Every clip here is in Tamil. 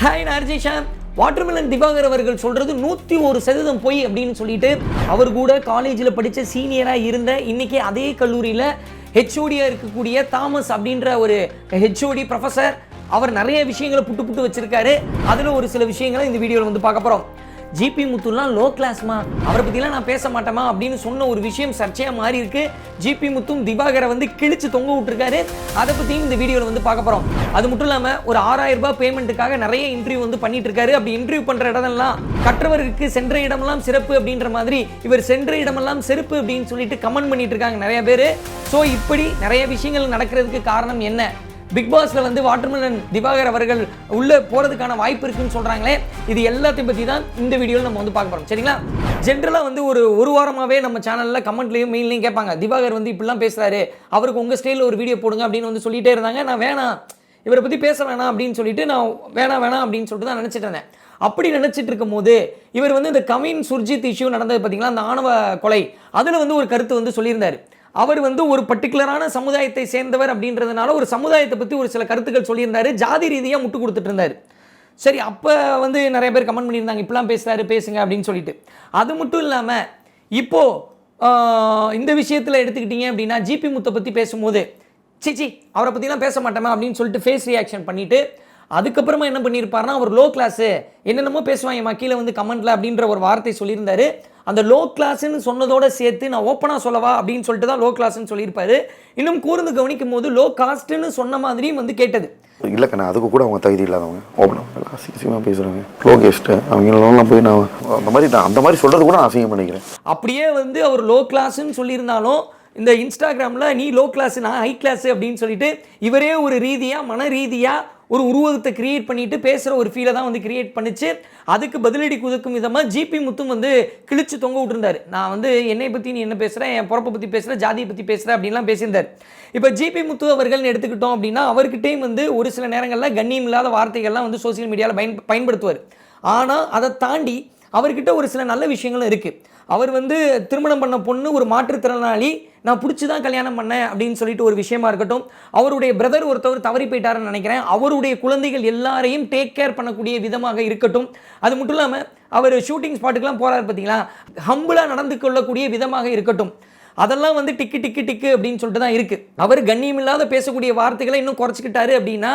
ஹாய் நார்ஜிஷான் வாட்டர்மெலன் திவாகர் அவர்கள் சொல்கிறது நூற்றி ஒரு சதவீதம் பொய் அப்படின்னு சொல்லிட்டு அவர் கூட காலேஜில் படித்த சீனியராக இருந்த இன்றைக்கி அதே கல்லூரியில் ஹெச்ஓடியாக இருக்கக்கூடிய தாமஸ் அப்படின்ற ஒரு ஹெச்ஓடி ப்ரொஃபஸர் அவர் நிறைய விஷயங்களை புட்டு புட்டு வச்சுருக்காரு. அதில் ஒரு சில விஷயங்களை இந்த வீடியோவில் வந்து பார்க்க போகிறோம் ஜிபி முத்துலாம் லோ கிளாஸ்மா அவரை பற்றிலாம் நான் பேச மாட்டேமா அப்படின்னு சொன்ன ஒரு விஷயம் சர்ச்சையாக மாறி இருக்கு. ஜிபி முத்தும் திவாகரை வந்து கிழிச்சு தொங்க விட்டுருக்காரு. அதை பற்றியும் இந்த வீடியோவில் வந்து பார்க்க போகிறோம் அது மட்டும் இல்லாமல் ஒரு ஆறாயிரம் ரூபாய் பேமெண்ட்டுக்காக நிறைய இன்டர்வியூ வந்து பண்ணிட்டு இருக்காரு அப்படி இன்டர்வியூ பண்ணுற இடமெல்லாம் கற்றவருக்கு சென்ற இடமெல்லாம் சிறப்பு அப்படின்ற மாதிரி இவர் சென்ற இடமெல்லாம் செருப்பு அப்படின்னு சொல்லிட்டு கமெண்ட் பண்ணிட்டு இருக்காங்க நிறைய பேர். ஸோ இப்படி நிறைய விஷயங்கள் நடக்கிறதுக்கு காரணம் என்ன? பிக் பாஸில் வந்து வாட்டர்மெலன் திவாகர் அவர்கள் உள்ளே போகிறதுக்கான வாய்ப்பு இருக்குன்னு சொல்கிறாங்களே இது எல்லாத்தையும் பற்றி தான் இந்த வீடியோவில் நம்ம வந்து பார்க்க போகிறோம் சரிங்களா? ஜென்ரலாக வந்து ஒரு ஒரு வாரமாகவே நம்ம சேனலில் கமெண்ட்லேயும் மெயின்லையும் கேட்பாங்க. திவாகர் வந்து இப்படிலாம் பேசுகிறாரு அவருக்கு உங்கள் ஸ்டைலில் ஒரு வீடியோ போடுங்க அப்படின்னு வந்து சொல்லிட்டே இருந்தாங்க. நான் வேணாம் இவரை பற்றி பேச வேணாம் அப்படின்னு சொல்லிட்டு நான் வேணாம் வேணாம் அப்படின்னு சொல்லிட்டு தான் நினச்சிட்டு இருந்தேன். அப்படி நினச்சிட்டு இருக்கும் போது இவர் வந்து இந்த கவின் சுர்ஜித் இஷ்யூ நடந்தது பார்த்தீங்களா? அந்த ஆணவ கொலை. அதில் வந்து ஒரு கருத்து வந்து சொல்லியிருந்தார். அவர் வந்து ஒரு பர்டிகுலரான சமுதாயத்தை சேர்ந்தவர் அப்படின்றதுனால ஒரு சமுதாயத்தை பற்றி ஒரு சில கருத்துக்கள் சொல்லியிருந்தாரு. ஜாதி ரீதியாக முட்டு கொடுத்துட்டு இருந்தார் சரி அப்போ வந்து நிறைய பேர் கமெண்ட் பண்ணியிருந்தாங்க. இப்படிலாம் பேசுகிறாரு பேசுங்க அப்படின்னு சொல்லிட்டு. அது மட்டும் இல்லாமல் இப்போது இந்த விஷயத்தில் எடுத்துக்கிட்டீங்க அப்படின்னா ஜிபி முத்தை பற்றி பேசும்போது சிச்சி அவரை பற்றிலாம் பேச மாட்டேமா அப்படின்னு சொல்லிட்டு ஃபேஸ் ரியாக்ஷன் பண்ணிவிட்டு அதுக்கப்புறமா என்ன பண்ணியிருப்பாருன்னா அவர் லோ கிளாஸு என்னென்னமோ பேசுவாங்க கீழே வந்து கமெண்ட்ல அப்படின்ற ஒரு வார்த்தை சொல்லியிருந்தாரு. அந்த லோ கிளாஸ்ன்னு சொன்னதோட சேர்த்து நான் ஓப்பனாக சொல்லவா அப்படின்னு சொல்லிட்டு தான் லோ கிளாஸ்ன்னு சொல்லியிருப்பாரு. இன்னும் கூர்ந்து கவனிக்கும் போது லோ காஸ்ட்னு சொன்ன மாதிரியும் வந்து கேட்டது. இல்லை கண்ணா அதுக்கு கூட அவங்க தகுதி இல்லாதவங்க. ஓப்பனாக அசிங்கமாக பேசுகிறாங்க லோ கெஸ்ட்டு அவங்களெல்லாம் போய் நான் அந்த மாதிரி நான் அந்த மாதிரி சொல்கிறது கூட நான் அசிங்கம் பண்ணிக்கிறேன். அப்படியே வந்து அவர் லோ கிளாஸ்ன்னு சொல்லியிருந்தாலும் இந்த இன்ஸ்டாகிராமில் நீ லோ கிளாஸ் நான் ஹை கிளாஸ் அப்படின்னு சொல்லிட்டு இவரே ஒரு ரீதியாக மன ரீதியாக ஒரு உருவகத்தை கிரியேட் பண்ணிட்டு பேசுகிற ஒரு ஃபீலை தான் வந்து கிரியேட் பண்ணிச்சு. அதுக்கு பதிலடி குதுக்கும் விதமாக ஜிபி முத்தும் வந்து கிழிச்சு தொங்க விட்டுருந்தார். நான் வந்து என்னை பற்றி நீ என்ன பேசுகிறேன் என் பிறப்பை பற்றி பேசுகிறேன் ஜாதியை பற்றி பேசுகிறேன் அப்படின்லாம் பேசியிருந்தார். இப்போ ஜிபி முத்து அவர்கள்னு எடுத்துக்கிட்டோம் அப்படின்னா அவர்கிட்டையும் வந்து ஒரு சில நேரங்களில் கண்ணியம் இல்லாத வார்த்தைகள்லாம் வந்து சோசியல் மீடியாவில் பயன் பயன்படுத்துவார். ஆனால் அதை தாண்டி அவர்கிட்ட ஒரு சில நல்ல விஷயங்களும் இருக்குது அவர் வந்து திருமணம் பண்ண பொண்ணு ஒரு மாற்றுத்திறனாளி நான் பிடிச்சி தான் கல்யாணம் பண்ணேன் அப்படின்னு சொல்லிட்டு ஒரு விஷயமா இருக்கட்டும் அவருடைய பிரதர் ஒருத்தவர் தவறி போயிட்டாருன்னு நினைக்கிறேன். அவருடைய குழந்தைகள் எல்லாரையும் டேக் கேர் பண்ணக்கூடிய விதமாக இருக்கட்டும். அது மட்டும் இல்லாமல் அவர் ஷூட்டிங் ஸ்பாட்டுக்கெலாம் போகிறார் பார்த்தீங்களா ஹம்புளாக நடந்து கொள்ளக்கூடிய விதமாக இருக்கட்டும். அதெல்லாம் வந்து டிக்கு டிக்கு டிக்கு அப்படின்னு சொல்லிட்டு தான் இருக்குது அவர் கண்ணியமில்லாத பேசக்கூடிய வார்த்தைகளை இன்னும் குறைச்சிக்கிட்டாரு அப்படின்னா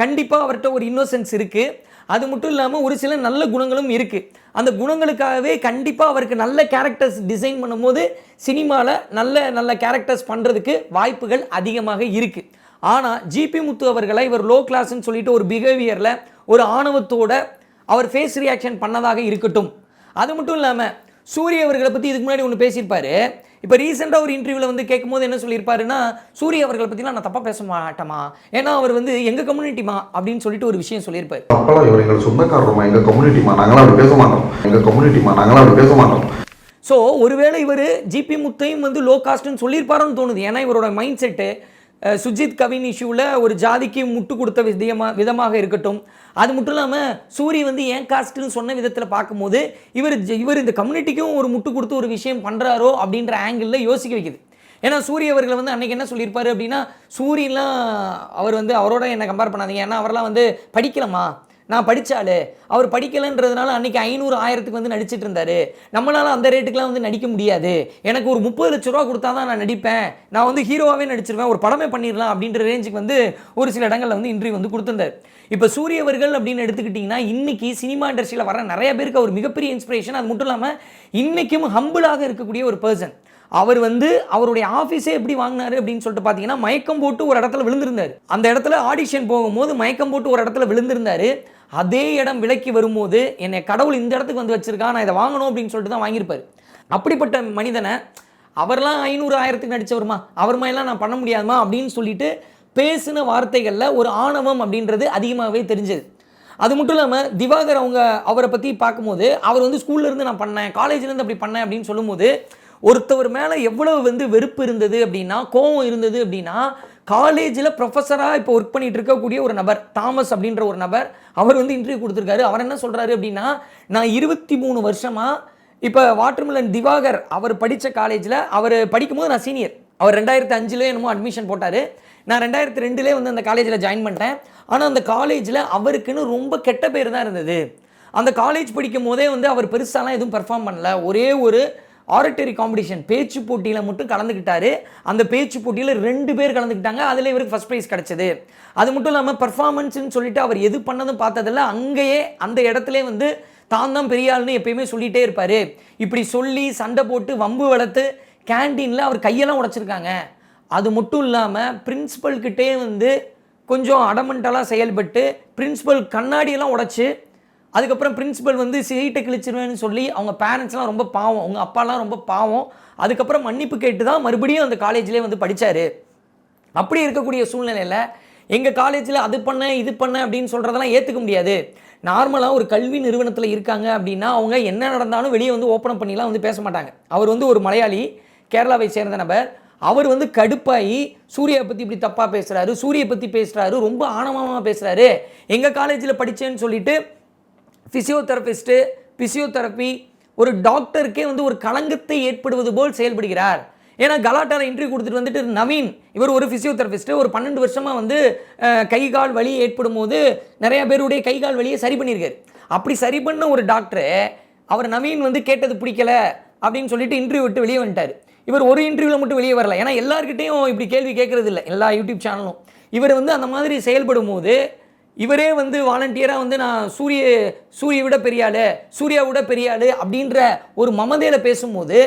கண்டிப்பாக அவர்கிட்ட ஒரு இன்னோசன்ஸ் இருக்குது அது மட்டும் இல்லாமல் ஒரு சில நல்ல குணங்களும் இருக்குது அந்த குணங்களுக்காகவே கண்டிப்பாக அவருக்கு நல்ல கேரக்டர்ஸ் டிசைன் பண்ணும்போது சினிமாவில் நல்ல நல்ல கேரக்டர்ஸ் பண்ணுறதுக்கு வாய்ப்புகள் அதிகமாக இருக்குது ஆனால் ஜிபி முத்து அவர்களை இவர் லோ கிளாஸ்ன்னு சொல்லிட்டு ஒரு பிஹேவியரில் ஒரு ஆணவத்தோட அவர் ஃபேஸ் ரியாக்ஷன் பண்ணதாக இருக்கட்டும். அது மட்டும் இல்லாமல் சூரிய அவர்களை பற்றி இதுக்கு முன்னாடி ஒன்று பேசியிருப்பார். இப்போ ரீசெண்டாக ஒரு இன்டர்வியூவில் வந்து கேட்கும்போது என்ன சொல்லியிருப்பாருன்னா சூரிய அவர்களை பற்றிலாம் நான் தப்பாக பேச மாட்டேமா ஏன்னா அவர் வந்து எங்கள் கம்யூனிட்டிமா அப்படின்னு சொல்லிட்டு ஒரு விஷயம் சொல்லியிருப்பார். அப்பெல்லாம் இவர் எங்கள் சொந்தக்காரருமா? எங்கள் கம்யூனிட்டிமா நாங்களாம் அப்படி பேச மாட்டோம். எங்கள் கம்யூனிட்டிமா நாங்களாம் அப்படி பேச மாட்டோம். ஸோ ஒருவேளை இவர் ஜிபி முத்தையும் வந்து லோ காஸ்ட்னு சொல்லியிருப்பாருன்னு தோணுது. ஏன்னா இவரோட மைண்ட் செட்டு சுஜித் கவின் இஷ்யூவில் ஒரு ஜாதிக்கு முட்டு கொடுத்த விதமாக விதமாக இருக்கட்டும். அது மட்டும் இல்லாமல் சூரி வந்து ஏன் காஸ்ட்டுன்னு சொன்ன விதத்தில் பார்க்கும்போது இவர் இவர் இந்த கம்யூனிட்டிக்கும் ஒரு முட்டு கொடுத்து ஒரு விஷயம் பண்ணுறாரோ அப்படின்ற ஆங்கிளில் யோசிக்க வைக்குது. ஏன்னா சூரிய அவர்களை வந்து அன்றைக்கி என்ன சொல்லியிருப்பார் அப்படின்னா சூரியன்லாம் அவர் வந்து அவரோட என்னை கம்பேர் பண்ணாதீங்க. ஏன்னா அவரெல்லாம் வந்து படிக்கலாமா நான் படித்தாள் அவர் படிக்கலைன்றதுனால அன்றைக்கி ஐநூறு ஆயிரத்துக்கு வந்து நடிச்சிட்டு இருந்தாரு. நம்மளால் அந்த ரேட்டுக்குலாம் வந்து நடிக்க முடியாது. எனக்கு ஒரு முப்பது லட்ச ரூபா கொடுத்தா தான் நான் நடிப்பேன். நான் வந்து ஹீரோவாகவே நடிச்சிருவேன். ஒரு படமே பண்ணிடலாம் அப்படின்ற ரேஞ்சுக்கு வந்து ஒரு சில இடங்களில் வந்து இன்டர்வியூ வந்து கொடுத்துருந்தார். இப்போ சூரிய அவர்கள் அப்படின்னு எடுத்துக்கிட்டிங்கன்னா இன்றைக்கி சினிமா இண்டஸ்ட்ரியில் வர நிறைய பேருக்கு அவர் மிகப்பெரிய இன்ஸ்பிரேஷன் அது மட்டும் இல்லாமல் இன்றைக்கும் ஹம்பிளாக இருக்கக்கூடிய ஒரு பர்சன் அவர் வந்து அவருடைய ஆஃபீஸே எப்படி வாங்கினாரு அப்படின்னு சொல்லிட்டு பார்த்தீங்கன்னா மயக்கம் போட்டு ஒரு இடத்துல விழுந்திருந்தார். அந்த இடத்துல ஆடிஷன் போகும்போது மயக்கம் போட்டு ஒரு இடத்துல விழுந்திருந்தார். அதே இடம் விலைக்கு வரும்போது என்னை கடவுள் இந்த இடத்துக்கு வந்து வச்சுருக்கா நான் இதை வாங்கணும் அப்படின்னு சொல்லிட்டு தான் வாங்கியிருப்பார். அப்படிப்பட்ட மனிதனை அவர்லாம் ஐநூறு ஆயிரத்துக்கு நடித்தவருமா அவர் மாதிரிலாம் நான் பண்ண முடியாதுமா அப்படின்னு சொல்லிட்டு பேசின வார்த்தைகளில் ஒரு ஆணவம் அப்படின்றது அதிகமாகவே தெரிஞ்சது. அது மட்டும் இல்லாமல் திவாகர் அவங்க அவரை பற்றி பார்க்கும்போது அவர் வந்து ஸ்கூல்ல இருந்து நான் பண்ணேன் காலேஜ்லேருந்து அப்படி பண்ணேன் அப்படின்னு சொல்லும்போது ஒருத்தவர் மேலே எவ்வளவு வந்து வெறுப்பு இருந்தது அப்படின்னா கோவம் இருந்தது அப்படின்னா காலேஜில் ப்ரொஃபஸராக இப்போ ஒர்க் பண்ணிட்டு இருக்கக்கூடிய ஒரு நபர் தாமஸ் அப்படின்ற ஒரு நபர் அவர் வந்து இன்டர்வியூ கொடுத்துருக்காரு. அவர் என்ன சொல்கிறாரு அப்படின்னா நான் இருபத்தி மூணு வருஷமாக இப்போ வாட்டர்மிலன் திவாகர் அவர் படித்த காலேஜில் அவர் படிக்கும்போது நான் சீனியர் அவர் ரெண்டாயிரத்தி அஞ்சுலேயே என்னமோ அட்மிஷன் போட்டார். நான் ரெண்டாயிரத்தி ரெண்டுலேயே வந்து அந்த காலேஜில் ஜாயின் பண்ணிட்டேன். ஆனால் அந்த காலேஜில் அவருக்குன்னு ரொம்ப கெட்ட பேர் தான் இருந்தது. அந்த காலேஜ் படிக்கும் போதே வந்து அவர் பெருசாலாம் எதுவும் பெர்ஃபார்ம் பண்ணல. ஒரே ஒரு ஆரட்டரி காம்படிஷன். பேச்சு போட்டியில் மட்டும் கலந்துக்கிட்டாரு அந்த பேச்சு போட்டியில் ரெண்டு பேர் கலந்துக்கிட்டாங்க அதில் இவருக்கு ஃபஸ்ட் ப்ரைஸ் கிடச்சிது. அது மட்டும் இல்லாமல் பர்ஃபார்மன்ஸ்னு சொல்லிட்டு அவர் எது பண்ணதும் பார்த்ததில்ல. அங்கேயே அந்த இடத்துல வந்து தான் தான் பெரிய எப்பயுமே சொல்லிகிட்டே இருப்பார். இப்படி சொல்லி சண்டை போட்டு வம்பு வளர்த்து கேண்டீனில் அவர் கையெல்லாம் உடைச்சிருக்காங்க. அது மட்டும் இல்லாமல் பிரின்ஸிபல்கிட்டே வந்து கொஞ்சம் அடமெண்டலாக செயல்பட்டு பிரின்சிபல் கண்ணாடியெல்லாம் உடச்சி அதுக்கப்புறம் பிரின்ஸிபல் வந்து சீட்டை கிழிச்சிருவேன்னு சொல்லி அவங்க பேரண்ட்ஸ்லாம் ரொம்ப பாவம். அவங்க அப்பாலாம் ரொம்ப பாவம். அதுக்கப்புறம் மன்னிப்பு கேட்டு தான் மறுபடியும் அந்த காலேஜ்லேயே வந்து படித்தார் அப்படி இருக்கக்கூடிய சூழ்நிலையில் எங்கள் காலேஜில் அது பண்ண இது பண்ண அப்படின்னு சொல்கிறதெல்லாம் ஏற்றுக்க முடியாது. நார்மலாக ஒரு கல்வி நிறுவனத்தில் இருக்காங்க அப்படின்னா அவங்க என்ன நடந்தாலும் வெளியே வந்து ஓப்பன் பண்ணிலாம் வந்து பேச மாட்டாங்க. அவர் வந்து ஒரு மலையாளி கேரளாவை சேர்ந்த நபர். அவர் வந்து கடுப்பாகி சூர்யா பற்றி இப்படி தப்பாக பேசுகிறாரு சூரிய பற்றி பேசுகிறாரு ரொம்ப ஆணவமாக பேசுகிறாரு எங்கள் காலேஜில் படித்தேன்னு சொல்லிட்டு ஃபிசியோதெரபிஸ்ட்டு ஃபிசியோதெரபி ஒரு டாக்டருக்கே வந்து ஒரு களங்கத்தை ஏற்படுவது போல் செயல்படுகிறார். ஏன்னா கலாட்டார இன்டர்வியூ கொடுத்துட்டு வந்துட்டு நவீன் இவர் ஒரு ஃபிசியோதெரபிஸ்ட்டு ஒரு பன்னெண்டு வருஷமாக வந்து கை கால் வலி ஏற்படும் போது நிறையா பேருடைய கை கால் வலியை சரி பண்ணியிருக்காரு. அப்படி சரி பண்ண ஒரு டாக்டரு அவர் நவீன் வந்து கேட்டது பிடிக்கல அப்படின்னு சொல்லிட்டு இன்டர்வியூ விட்டு வெளியே வந்துட்டார். இவர் ஒரு இன்டர்வியூவில் மட்டும் வெளியே வரல. ஏன்னா எல்லாருக்கிட்டையும் இப்படி கேள்வி கேட்குறது இல்லை எல்லா யூடியூப் சேனலும் இவர் வந்து அந்த மாதிரி செயல்படும் போது இவரே வந்து வாலண்டியராக வந்து நான் சூரிய சூரிய விட பெரிய சூர்யா விட பெரிய அப்படின்ற ஒரு மமதையில் பேசும்போது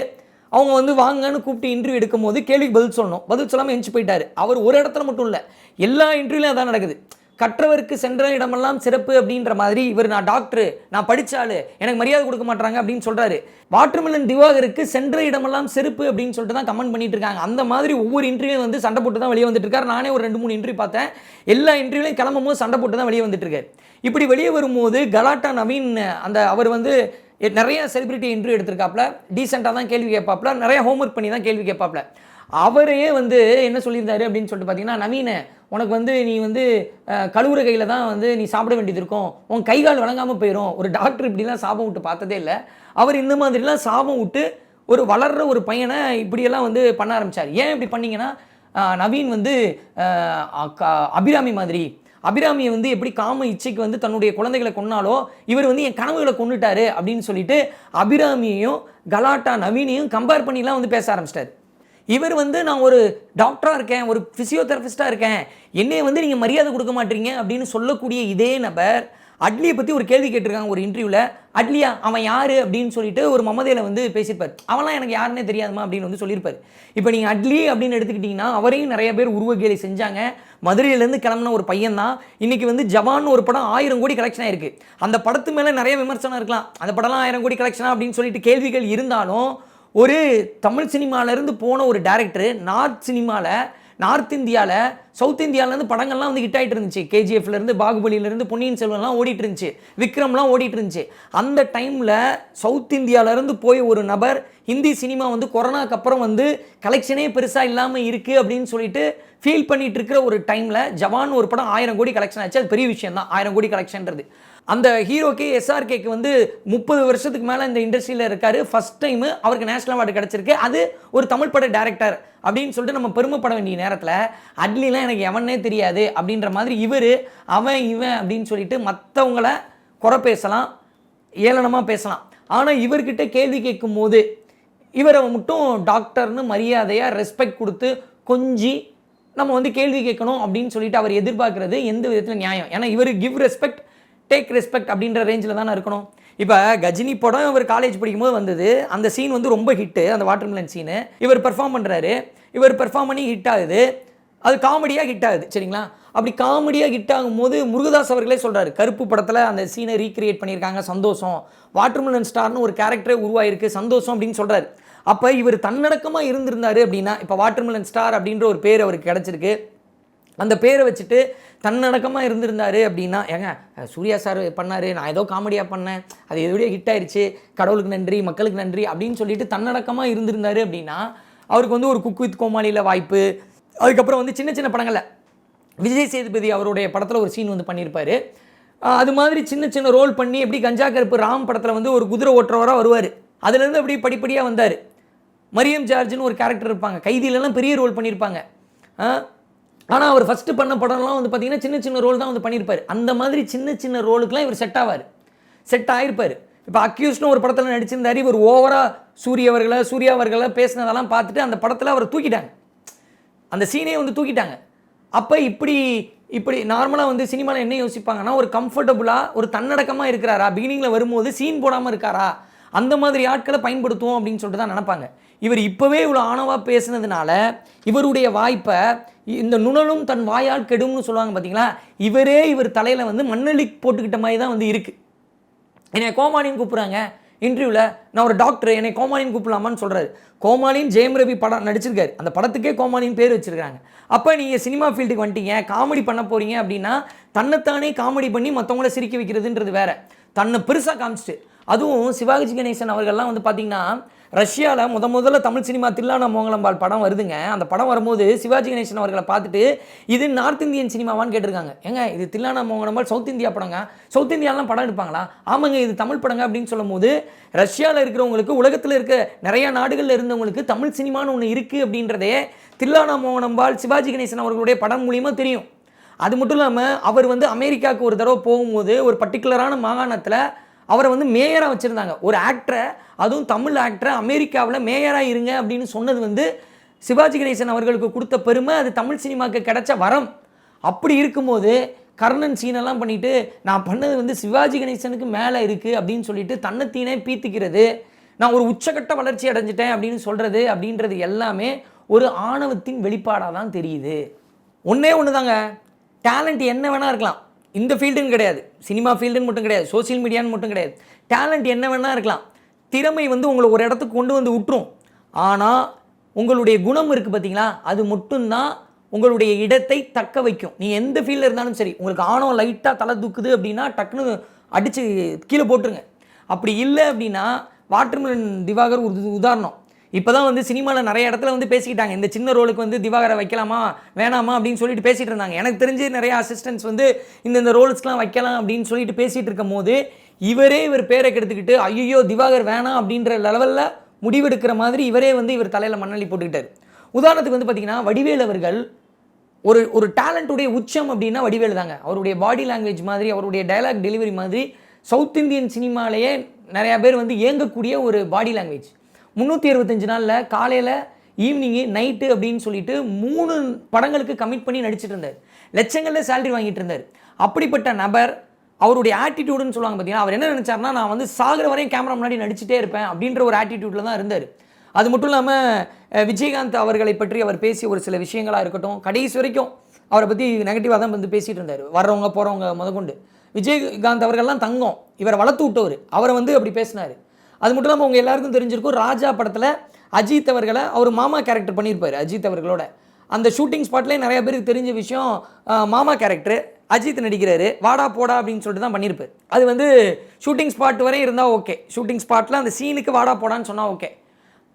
அவங்க வந்து வாங்கன்னு கூப்பிட்டு இன்டர்வியூ எடுக்கும் போது கேள்விக்கு பதில் சொல்லணும். பதில் சொல்லாமல் எஞ்சி போயிட்டார். அவர் ஒரு இடத்துல மட்டும் இல்லை எல்லா இன்டர்வியூலையும் அதான் நடக்குது. கற்றவருக்கு சென்ற இடமெல்லாம் சிறப்பு அப்படின்ற மாதிரி இவர் நான் டாக்டரு நான் படிச்சாலு எனக்கு மரியாதை கொடுக்க மாட்டாங்க அப்படின்னு சொல்கிறாரு வாட்டர்மெலன் திவாகருக்கு சென்ற இடமெல்லாம் செருப்பு அப்படின்னு சொல்லிட்டு தான் கமெண்ட் பண்ணிட்டு இருக்காங்க. அந்த மாதிரி ஒவ்வொரு இன்டர்வியூ வந்து சண்டை போட்டு தான் வெளியே வந்துட்டு இருக்காரு. நானே ஒரு ரெண்டு மூணு இன்டர்வியூ பார்த்தேன். எல்லா இன்டர்வியூலையும் கிளம்பும் போது சண்டை போட்டு தான் வெளியே வந்துட்டு இருக்காரு. இப்படி வெளியே வரும்போது கலாட்டா நவீன் அந்த அவர் வந்து நிறைய செலிபிரிட்டி இன்டர்வியூ எடுத்திருக்காப்ல. டீசெண்டாக தான் கேள்வி கேட்பாப்ல. நிறைய ஹோம்ஒர்க் பண்ணி தான் கேள்வி கேட்பாப்ல. அவரே வந்து என்ன சொல்லியிருந்தாரு அப்படின்னு சொல்லிட்டு பார்த்தீங்கன்னா நவீன உனக்கு வந்து நீ வந்து கழுவுற கையில் தான் வந்து நீ சாப்பிட வேண்டியது இருக்கும். உன் கை கால் வழங்காமல் போயிடும் ஒரு டாக்டர் இப்படிலாம் சாபம் விட்டு பார்த்ததே இல்லை. அவர் இந்த மாதிரிலாம் சாபம் விட்டு ஒரு வளர்ற ஒரு பையனை இப்படியெல்லாம் வந்து பண்ண ஆரம்பிச்சார். ஏன் இப்படி பண்ணிங்கன்னா நவீன் வந்து அபிராமி மாதிரி. அபிராமியை வந்து எப்படி காம இச்சைக்கு வந்து தன்னுடைய குழந்தைகளை கொன்னாலோ இவர் வந்து என் கனவுகளை கொன்னுட்டாரு அப்படின்னு சொல்லிட்டு அபிராமியையும் கலாட்டா நவீனையும் கம்பேர் பண்ணிலாம் வந்து பேச ஆரம்பிச்சிட்டாரு. இவர் வந்து நான் ஒரு டாக்டராக இருக்கேன் ஒரு ஃபிசியோதெரபிஸ்ட்டாக இருக்கேன். என்னையை வந்து நீங்கள் மரியாதை கொடுக்க மாட்டீங்க அப்படின்னு சொல்லக்கூடிய இதே நபர் அட்லியை பற்றி ஒரு கேள்வி கேட்டிருக்காங்க ஒரு இன்டர்வியூவில் அட்லியா அவன் யார் அப்படின்னு சொல்லிட்டு ஒரு மமதையில் வந்து பேசியிருப்பார். அவன்லாம் எனக்கு யாருன்னே தெரியாதுமா அப்படின்னு வந்து சொல்லியிருப்பார். இப்போ நீங்கள் அட்லி அப்படின்னு எடுத்துக்கிட்டிங்கன்னா அவரையும் நிறைய பேர் உருவகேலி செஞ்சாங்க. மதுரையிலேருந்து கிளம்புன ஒரு பையன் தான் இன்றைக்கி வந்து ஜவான் ஒரு படம் ஆயிரம் கோடி கலெக்ஷன் ஆயிருக்கு. அந்த படத்து மேலே நிறைய விமர்சனம் இருக்கலாம். அந்த படம்லாம் ஆயிரம் கோடி கலெக்ஷனா அப்படின்னு சொல்லிட்டு கேள்விகள் இருந்தாலும் ஒரு தமிழ் சினிமாவிலேருந்து போன ஒரு டேரக்டர் நார்த் சினிமாவில் நார்த் இந்தியாவில் சவுத் இந்தியாவிலேருந்து படங்கள்லாம் வந்து ஹிட் ஆகிட்டு இருந்துச்சு. கேஜிஎஃப்லேருந்து பாகுபலியிலேருந்து பொன்னியின் செல்வன்லாம் ஓடிட்டு இருந்துச்சு. விக்ரம்லாம் ஓடிட்டு இருந்துச்சு. அந்த டைமில் சவுத் இந்தியாவிலேருந்து போய் ஒரு நபர் ஹிந்தி சினிமா வந்து கொரோனாக்கு அப்புறம் வந்து கலெக்ஷனே பெருசாக இல்லாமல் இருக்குது அப்படின்னு சொல்லிட்டு ஃபீல் பண்ணிகிட்டு இருக்கிற ஒரு டைமில் ஜவான் ஒரு படம் ஆயிரம் கோடி கலெக்ஷன் ஆச்சு. அது பெரிய விஷயம் தான் ஆயிரம் கோடி கலெக்ஷன்றது அந்த ஹீரோக்கு எஸ்ஆர்கேக்கு வந்து முப்பது வருஷத்துக்கு மேலே இந்த இண்டஸ்ட்ரியில் இருக்காரு. ஃபர்ஸ்ட் டைமு அவருக்கு நேஷனல் அவார்டு கிடச்சிருக்கு. அது ஒரு தமிழ் பட டேரக்டர் அப்படின்னு சொல்லிட்டு நம்ம பெருமைப்பட வேண்டிய நேரத்தில் அட்லிலாம் எனக்கு எவனே தெரியாது அப்படின்ற மாதிரி இவர் அவன் இவன் அப்படின்னு சொல்லிட்டு மற்றவங்கள குறை பேசலாம் ஏளனமாக பேசலாம். ஆனால் இவர்கிட்ட கேள்வி கேட்கும் போது இவரை மட்டும் டாக்டர்னு மரியாதையாக ரெஸ்பெக்ட் கொடுத்து கொஞ்சி நம்ம வந்து கேள்வி கேட்கணும் அப்படின்னு சொல்லிட்டு அவர் எதிர்பார்க்குறது எந்த விதத்தில் நியாயம்? ஏன்னா இவர் கிவ் ரெஸ்பெக்ட் டேக் ரெஸ்பெக்ட் அப்படின்ற ரேஞ்சில் தானே இருக்கணும். இப்போ கஜினி படம் இவர் காலேஜ் படிக்கும்போது வந்தது. அந்த சீன் வந்து ரொம்ப ஹிட்டு அந்த வாட்டர்மெலன் சீனு இவர் பெர்ஃபார்ம் பண்ணுறாரு இவர் பெர்ஃபார்ம் பண்ணி ஹிட் ஆகுது. அது காமெடியாக ஹிட் ஆகுது. சரிங்களா? அப்படி காமெடியாக ஹிட் ஆகும்போது முருகதாஸ் அவர்களே சொல்கிறாரு கருப்பு படத்தில் அந்த சீனை ரீக்ரியேட் பண்ணியிருக்காங்க. சந்தோஷம். வாட்டர்மெலன் ஸ்டார்னு ஒரு கேரக்டரே உருவாயிருக்கு. சந்தோஷம் அப்படின்னு சொல்கிறாரு அப்போ இவர் தன்னடக்கமாக இருந்திருந்தார் அப்படின்னா இப்போ வாட்டர்மெலன் ஸ்டார் அப்படின்ற ஒரு பேர் அவருக்கு கிடச்சிருக்கு. அந்த பேரை வச்சுட்டு தன்னடக்கமாக இருந்திருந்தார் அப்படின்னா ஏங்க சூர்யா சார் பண்ணார் நான் ஏதோ காமெடியாக பண்ணேன் அது எதுடைய ஹிட் ஆயிடுச்சு கடவுளுக்கு நன்றி மக்களுக்கு நன்றி அப்படின்னு சொல்லிட்டு தன்னடக்கமாக இருந்திருந்தாரு அப்படின்னா அவருக்கு வந்து ஒரு குக் வித் கோமாளியில் வாய்ப்பு. அதுக்கப்புறம் வந்து சின்ன சின்ன படங்களில் விஜய் சேதுபதி அவருடைய படத்தில் ஒரு சீன் வந்து பண்ணியிருப்பாரு. அது மாதிரி சின்ன சின்ன ரோல் பண்ணி எப்படி கஞ்சா கருப்பு ராம் படத்தில் வந்து ஒரு குதிரை ஓட்டுறவராக வருவார். அதுலேருந்து அப்படியே படிப்படியாக வந்தார். மரியம் ஜார்ஜ்னு ஒரு கேரக்டர் இருப்பாங்க. கைதியிலலாம் பெரிய ரோல் பண்ணியிருப்பாங்க. ஆனால் அவர் ஃபஸ்ட்டு பண்ண படம்லாம் வந்து பார்த்தீங்கன்னா சின்ன சின்ன ரோல் தான் வந்து பண்ணியிருப்பார் அந்த மாதிரி சின்ன சின்ன ரோலுக்குலாம் இவர் செட் ஆவார். செட் ஆகிருப்பார் இப்போ அக்யூஸ்னு ஒரு படத்தில் நடிச்சிருந்தார். இவர் ஓவராக சூரிய அவர்களை சூர்யா அவர்களை பேசினதெல்லாம் பார்த்துட்டு அந்த படத்தில் அவரை தூக்கிட்டாங்க. அந்த சீனே வந்து தூக்கிட்டாங்க. அப்போ இப்படி இப்படி நார்மலாக வந்து சினிமாவில் என்ன யோசிப்பாங்கன்னா ஒரு கம்ஃபர்டபுளாக ஒரு தன்னடக்கமாக இருக்கிறாரா? பிகினிங்கில் வரும்போது சீன் போடாமல் இருக்காரா? அந்த மாதிரி ஆட்களை பயன்படுத்துவோம் அப்படின்னு சொல்லிட்டு தான் நினப்பாங்க. இவர் இப்போவே இவ்வளோ ஆணவாக பேசுனதுனால இவருடைய வாய்ப்பை இந்த நுணலும் தன் வாயால் கெடும்னு சொல்லுவாங்க பார்த்தீங்களா இவரே இவர் தலையில் வந்து மண்ணள்ளி போட்டுக்கிட்ட மாதிரி தான் வந்து இருக்குது என்னை கோமாளின்னு கூப்பிட்றாங்க. இன்டர்வியூவில் நான் ஒரு டாக்டர் என்னை கோமாளின்னு கூப்பிடலாமான்னு சொல்கிறாரு கோமாலின் ஜெயம் ரவி படம் நடிச்சிருக்காரு. அந்த படத்துக்கே கோமாளின்னு பேர் வச்சுருக்காங்க. அப்போ நீங்கள் சினிமா ஃபீல்டுக்கு வந்துட்டீங்க காமெடி பண்ண போகிறீங்க அப்படின்னா தன்னைத்தானே காமெடி பண்ணி மற்றவங்கள சிரிக்க வைக்கிறதுன்றது வேற. தன்னை பெருசாக காமிச்சிட்டு. அதுவும் சிவாஜி கணேசன் அவர்கள்லாம் வந்து பார்த்திங்கன்னா ரஷ்யாவில் முத முதல்ல தமிழ் சினிமா தில்லானா படம் வருதுங்க. அந்த படம் வரும்போது சிவாஜி கணேசன் அவர்களை பார்த்துட்டு இது நார்த் இந்தியன் சினிமாவான்னு கேட்டிருக்காங்க. ஏங்க இது தில்லானா மோகனம்பால் சவுத் இந்தியா படங்க? சவுத் இந்தியாலாம் படம் எடுப்பாங்களா? ஆமாங்க இது தமிழ் படங்க அப்படின்னு சொல்லும்போது ரஷ்யாவில் இருக்கிறவங்களுக்கு உலகத்தில் இருக்க நிறைய நாடுகளில் இருந்தவங்களுக்கு தமிழ் சினிமான்னு ஒன்று இருக்குது அப்படின்றதே தில்லானா மோகனம்பால் சிவாஜி கணேசன் அவர்களுடைய படம் மூலியமாக தெரியும். அது மட்டும் இல்லாமல் அவர் வந்து அமெரிக்காவுக்கு ஒரு தடவை போகும்போது ஒரு பர்டிகுலரான மாகாணத்தில் அவரை வந்து மேயராக வச்சுருந்தாங்க. ஒரு ஆக்டரை அதுவும் தமிழ் ஆக்டரை அமெரிக்காவில் மேயராக இருங்க அப்படின்னு சொன்னது வந்து சிவாஜி கணேசன் அவர்களுக்கு கொடுத்த பெருமை அது தமிழ் சினிமாவுக்கு கிடைச்ச வரம். அப்படி இருக்கும்போது கர்ணன் சீனெல்லாம் பண்ணிட்டு நான் பண்ணது வந்து சிவாஜி கணேசனுக்கு மேலே இருக்குது அப்படின்னு சொல்லிட்டு தன்னைத்தீனே பீத்திக்கிறது. நான் ஒரு உச்சகட்ட வளர்ச்சி அடைஞ்சிட்டேன் அப்படின்னு சொல்கிறது அப்படின்றது எல்லாமே ஒரு ஆணவத்தின் வெளிப்பாடாக தான் தெரியுது. ஒன்றே ஒன்று தாங்க டேலண்ட் என்ன வேணால் இருக்கலாம். இந்த ஃபீல்டுன்னு கிடையாது. சினிமா ஃபீல்டுன்னு மட்டும் கிடையாது. சோசியல் மீடியான்னு மட்டும் கிடையாது. டேலண்ட் என்ன வேணால் இருக்கலாம். திறமை வந்து உங்களை ஒரு இடத்துக்கு கொண்டு வந்து விட்டுரும். ஆனால் உங்களுடைய குணம் இருக்குது பார்த்தீங்களா அது மட்டும்தான் உங்களுடைய இடத்தை தக்க வைக்கும். நீங்கள் எந்த ஃபீல்டில் இருந்தாலும் சரி உங்களுக்கு ஆணவம் லைட்டாக தலை தூக்குது அப்படின்னா டக்குன்னு அடித்து கீழே போட்டுருங்க. அப்படி இல்லை அப்படின்னா வாட்டர்மெலன் திவாகர் ஒரு உதாரணம். இப்போ தான் வந்து சினிமாவில் நிறைய இடத்துல வந்து பேசிக்கிட்டாங்க. இந்த சின்ன ரோலுக்கு வந்து திவாகரை வைக்கலாமா வேணாமா அப்படின்னு சொல்லிட்டு பேசிகிட்டு இருந்தாங்க. எனக்கு தெரிஞ்சு நிறைய அசிஸ்டன்ஸ் வந்து இந்த இந்த ரோல்ஸ்லாம் வைக்கலாம் அப்படின்னு சொல்லிட்டு பேசிகிட்டு இருக்கும் போது இவரே இவர் பேரை கெடுத்துக்கிட்டு ஐயோ திவாகர் வேணாம் அப்படின்ற லெவலில் முடிவெடுக்கிற மாதிரி இவரே வந்து இவர் தலையில் மண்ணள்ளி போட்டுக்கிட்டார். உதாரணத்துக்கு வந்து பார்த்திங்கன்னா வடிவேல் அவர்கள் ஒரு ஒரு டேலண்ட்டுடைய உச்சம் அப்படின்னா வடிவேல் தாங்க. அவருடைய பாடி லாங்குவேஜ் மாதிரி அவருடைய டைலாக் டெலிவரி மாதிரி சவுத் இந்தியன் சினிமாலேயே நிறையா பேர் வந்து இயங்கக்கூடிய ஒரு பாடி லாங்குவேஜ் முந்நூற்றி இருபத்தஞ்சு நாளில் காலையில் ஈவினிங்கு நைட்டு அப்படின்னு சொல்லிட்டு மூணு படங்களுக்கு கமிட் பண்ணி நடிச்சிட்டு இருந்தார். லட்சங்களில் சேலரி வாங்கிட்டு இருந்தார். அப்படிப்பட்ட நபர் அவருடைய ஆட்டிடியூடுன்னு சொல்லுவாங்க பார்த்தீங்கன்னா அவர் என்ன நினச்சாருன்னா நான் வந்து சாகிற வரையும் கேமரா முன்னாடி நடிச்சிட்டே இருப்பேன் அப்படின்ற ஒரு ஆட்டிடியூட்டில் தான் இருந்தார். அது மட்டும் இல்லாமல் விஜயகாந்த் அவர்களை பற்றி அவர் பேசிய ஒரு சில விஷயங்களாக இருக்கட்டும் கடைசி வரைக்கும் அவரை பற்றி நெகட்டிவாக தான் வந்து பேசிகிட்டு இருந்தார். வர்றவங்க போகிறவங்க முதற்கொண்டு. விஜயகாந்த் அவர்கள்லாம் தங்கம். இவரை வளர்த்து விட்டவர். அவரை வந்து அப்படி பேசினார். அது மட்டும் இல்லாமல் உங்கள் எல்லாருக்கும் தெரிஞ்சிருக்கும் ராஜா படத்தில் அஜித் அவர்களை அவர் மாமா கேரக்டர் பண்ணியிருப்பார் அஜித் அவர்களோட. அந்த ஷூட்டிங் ஸ்பாட்லேயே நிறைய பேருக்கு தெரிஞ்ச விஷயம் மாமா கேரக்டர் அஜித் நடிக்கிறாரு வாடா போடா அப்படின்னு சொல்லிட்டு தான் பண்ணியிருப்பார். அது வந்து ஷூட்டிங் ஸ்பாட் வரை இருந்தால் ஓகே ஷூட்டிங் ஸ்பாட்டில் அந்த சீனுக்கு வாடா போடான்னு சொன்னால் ஓகே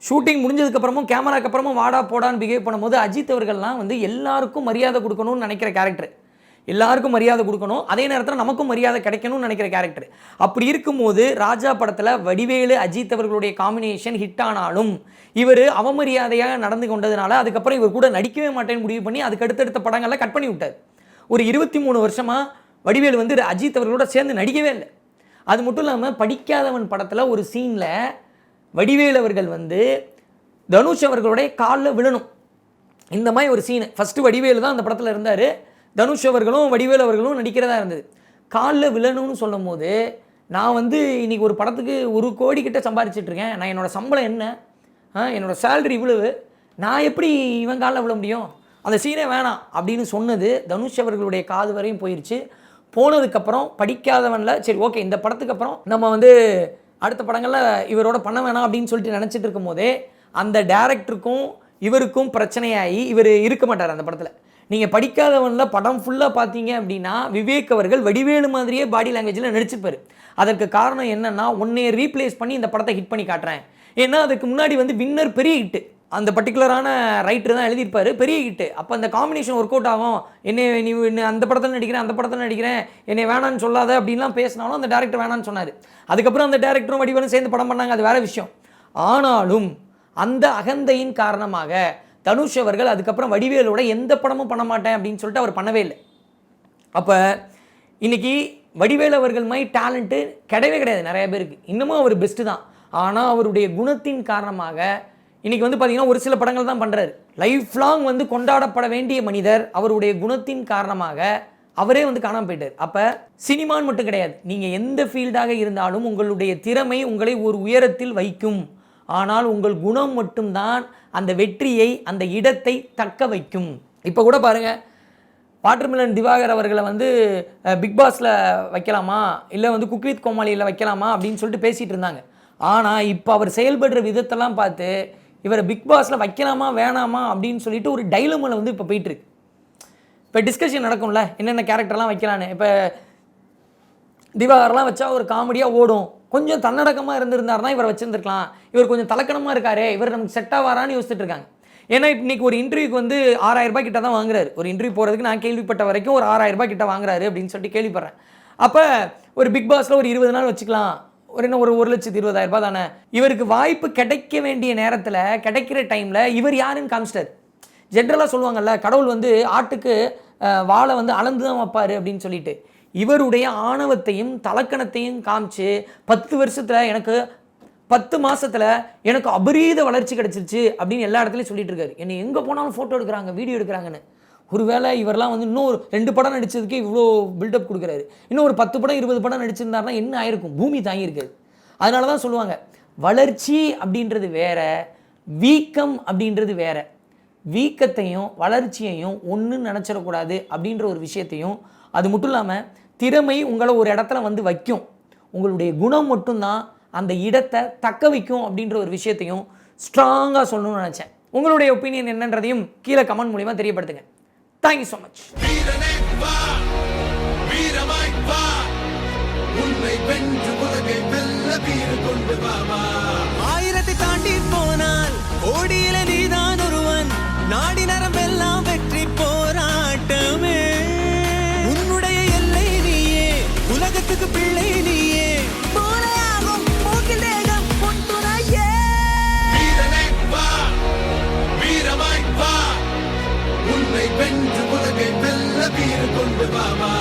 ஷூட்டிங் முடிஞ்சதுக்கப்புறமும் கேமராக்கப்புறமும் வாடா போடான்னு பிஹேவ் பண்ணும்போது அஜித் அவர்கள்லாம் வந்து எல்லாருக்கும் மரியாதை கொடுக்கணும்னு நினைக்கிற கேரக்டர் எல்லாருக்கும் மரியாதை கொடுக்கணும். அதே நேரத்தில் நமக்கும் மரியாதை கிடைக்கணும்னு நினைக்கிற கேரக்டர் அப்படி இருக்கும்போது ராஜா படத்தில் வடிவேலு அஜித் அவர்களுடைய காம்பினேஷன் ஹிட் ஆனாலும் இவர் அவமரியாதையாக நடந்து கொண்டதுனால அதுக்கப்புறம் இவர் கூட நடிக்கவே மாட்டேன்னு முடிவு பண்ணி அதுக்கு அடுத்தடுத்த படங்கள்லாம் கட் பண்ணி விட்டார். ஒரு இருபத்தி மூணு வருஷமாக வடிவேலு வந்து அஜித் அவர்களோட சேர்ந்து நடிக்கவே இல்லை. அது மட்டும் இல்லாமல் படிக்காதவன் படத்தில் ஒரு சீனில் வடிவேலு அவர்கள் வந்து தனுஷ் அவர்களுடைய காலில் விழணும். இந்த மாதிரி ஒரு சீனு ஃபஸ்ட்டு வடிவேலு தான் அந்த படத்தில் இருந்தார். தனுஷ் அவர்களும் வடிவேல் அவர்களும் நடிக்கிறதா இருந்தது. காலில் விழணும்னு சொல்லும் போது நான் வந்து இன்னைக்கு ஒரு படத்துக்கு ஒரு கோடி கிட்ட இருக்கேன். நான் என்னோடய சம்பளம் என்ன? ஆ, என்னோட சேலரி இவ்வளவு? நான் எப்படி இவன் காலில் விழ முடியும்? அந்த சீனே வேணாம் அப்படின்னு சொன்னது தனுஷ் அவர்களுடைய காது வரையும் போயிடுச்சு போனதுக்கப்புறம் படிக்காதவனில் சரி ஓகே இந்த படத்துக்கு அப்புறம் நம்ம வந்து அடுத்த படங்களில் இவரோட பண்ண வேணாம் அப்படின்னு சொல்லிட்டு நினச்சிட்டு இருக்கும் போதே அந்த டேரக்டருக்கும் இவருக்கும் பிரச்சனையாகி இவர் இருக்க மாட்டார் அந்த படத்தில். நீங்கள் படிக்காதவனில் படம் ஃபுல்லாக பார்த்தீங்க அப்படின்னா விவேக் அவர்கள் வடிவேலு மாதிரியே பாடி லாங்குவேஜில் நடிச்சிருப்பார். அதற்கு காரணம் என்னென்னா ஒன்னே ரீப்ளேஸ் பண்ணி இந்த படத்தை ஹிட் பண்ணி காட்டுறேன். ஏன்னா அதுக்கு முன்னாடி வந்து வின்னர் பெரிய ஹிட்டு அந்த பர்டிகுலரான ரைட்டர் தான் எழுதியிருப்பார் பெரிய ஹிட்டு அப்போ அந்த காம்பினேஷன் ஒர்க் அவுட் ஆகும். என்னை நீ அந்த படத்தில் நடிக்கிறேன் அந்த படத்தில் நடிக்கிறேன் என்னை வேணான்னு சொல்லாத அப்படின்லாம் பேசினாலும் அந்த டேரக்டர் வேணான்னு சொன்னார். அதுக்கப்புறம் அந்த டேரக்டரும் வடிவலும் சேர்ந்து படம் பண்ணாங்க அது வேற விஷயம். ஆனாலும் அந்த அகந்தையின் காரணமாக தனுஷ் அவர்கள் அதுக்கப்புறம் வடிவேலோட எந்த படமும் பண்ண மாட்டேன் அப்படின்னு சொல்லிட்டு அவர் பண்ணவே இல்லை. அப்போ இன்றைக்கி வடிவேல் அவர்கள் மாதிரி டேலண்ட்டு கிடையவே கிடையாது நிறைய பேருக்கு. இன்னமும் அவர் பெஸ்ட்டு தான். ஆனால் அவருடைய குணத்தின் காரணமாக இன்றைக்கி வந்து பார்த்திங்கன்னா ஒரு சில படங்கள் தான் பண்ணுறாரு லைஃப் லாங் வந்து கொண்டாடப்பட வேண்டிய மனிதர் அவருடைய குணத்தின் காரணமாக அவரே வந்து காணாமல் போயிட்டார். அப்போ சினிமான்னு மட்டும் கிடையாது. நீங்கள் எந்த ஃபீல்டாக இருந்தாலும் உங்களுடைய திறமை உங்களை ஒரு உயரத்தில் வைக்கும். ஆனால் உங்கள் குணம் மட்டும்தான் அந்த வெற்றியை அந்த இடத்தை தக்க வைக்கும். இப்போ கூட பாருங்கள் வாட்டர்மிலன் திவாகர் அவர்களை வந்து பிக் பாஸில் வைக்கலாமா? இல்லை வந்து குக்வித் கோமாளியில் வைக்கலாமா? அப்படின்னு சொல்லிட்டு பேசிகிட்டு இருந்தாங்க. ஆனால் இப்போ அவர் செயல்படுற விதத்தெல்லாம் பார்த்து இவரை பிக் பாஸில் வைக்கலாமா வேணாமா? அப்படின்னு சொல்லிட்டு ஒரு டைலமில் வந்து இப்போ போயிட்டுருக்கு இப்போ டிஸ்கஷன் நடக்கும்ல என்னென்ன கேரக்டர்லாம் வைக்கலான்னு. இப்போ திவாகர்லாம் வச்சா ஒரு காமெடியாக ஓடும். கொஞ்சம் தன்னடக்கமாக இருந்திருந்தாருனா இவரை வச்சுருந்துருக்கலாம். இவர் கொஞ்சம் தலக்கணமாக இருக்காரே இவர் நமக்கு செட் ஆவாரான்னு யோசிச்சுட்டு இருக்காங்க. ஏன்னா இன்னைக்கு ஒரு இன்டர்வியூக்கு வந்து ஆறாயிரரூபா கிட்ட தான் வாங்குறாரு. ஒரு இன்டர்வியூ போகிறதுக்கு நான் கேள்விப்பட்ட வரைக்கும் ஒரு ஆறாயிரம் ரூபாய் கிட்ட வாங்குறாரு அப்படின்னு சொல்லிட்டு கேள்விப்படுறேன். அப்போ ஒரு பிக் பாஸில் ஒரு இருபது நாள் வச்சுக்கலாம். ஒரு என்ன ஒரு ஒரு லட்சத்து இருபதாயிரம் ரூபா தானே? இவருக்கு வாய்ப்பு கிடைக்க வேண்டிய நேரத்தில் கிடைக்கிற டைமில் இவர் யாருன்னு காமிச்சிட்டார். ஜென்ரலாக சொல்லுவாங்கல்ல கடவுள் வந்து ஆட்டுக்கு வாழை வந்து அளந்து தான் வைப்பார் அப்படின்னு சொல்லிட்டு. இவருடைய ஆணவத்தையும் தலக்கணத்தையும் காமிச்சு பத்து வருஷத்தில் எனக்கு பத்து மாதத்தில் எனக்கு அபரீத வளர்ச்சி கிடச்சிருச்சு அப்படின்னு எல்லா இடத்துலையும் சொல்லிட்டு இருக்காரு. என்னை எங்கே போனாலும் ஃபோட்டோ எடுக்கிறாங்க வீடியோ எடுக்கிறாங்கன்னு. ஒருவேளை இவரெல்லாம் வந்து இன்னும் ஒரு ரெண்டு படம் நடிச்சதுக்கே இவ்வளோ பில்டப் கொடுக்குறாரு. இன்னும் ஒரு பத்து படம் இருபது படம் நடிச்சிருந்தாருன்னா என்ன ஆயிருக்கும்? பூமி தாங்கியிருக்காரு. அதனால தான் சொல்லுவாங்க வளர்ச்சி அப்படின்றது வேற வீக்கம் அப்படின்றது வேற. வீக்கத்தையும் வளர்ச்சியையும் ஒன்று நினச்சிடக்கூடாது அப்படின்ற ஒரு விஷயத்தையும் அது மட்டும் இல்லாமல் திறமை உங்களை ஒரு இடத்துல வந்து வைக்கும். உங்களுடைய குணம் மட்டும்தான் அந்த இடத்தை தக்க வைக்கும் அப்படின்ற ஒரு விஷயத்தையும் ஸ்ட்ராங்காக சொல்லணும்னு நினச்சேன். உங்களுடைய ஒப்பீனியன் என்னன்றதையும் கீழே கமெண்ட் மூலிமா தெரியப்படுத்துங்க. தேங்க்யூ ஸோ மச் வீரனே வா வீரமாய் வா. உன்னை வென்று உலகை வெல்ல அழகு பிள்ளை நீயே. போலையாகும் மூக்கில் தேகம் உன் துணையே. வா வீரமாய் வா. உன்னை வென்று உலகை வெல்ல வீறு கொண்டு வாவா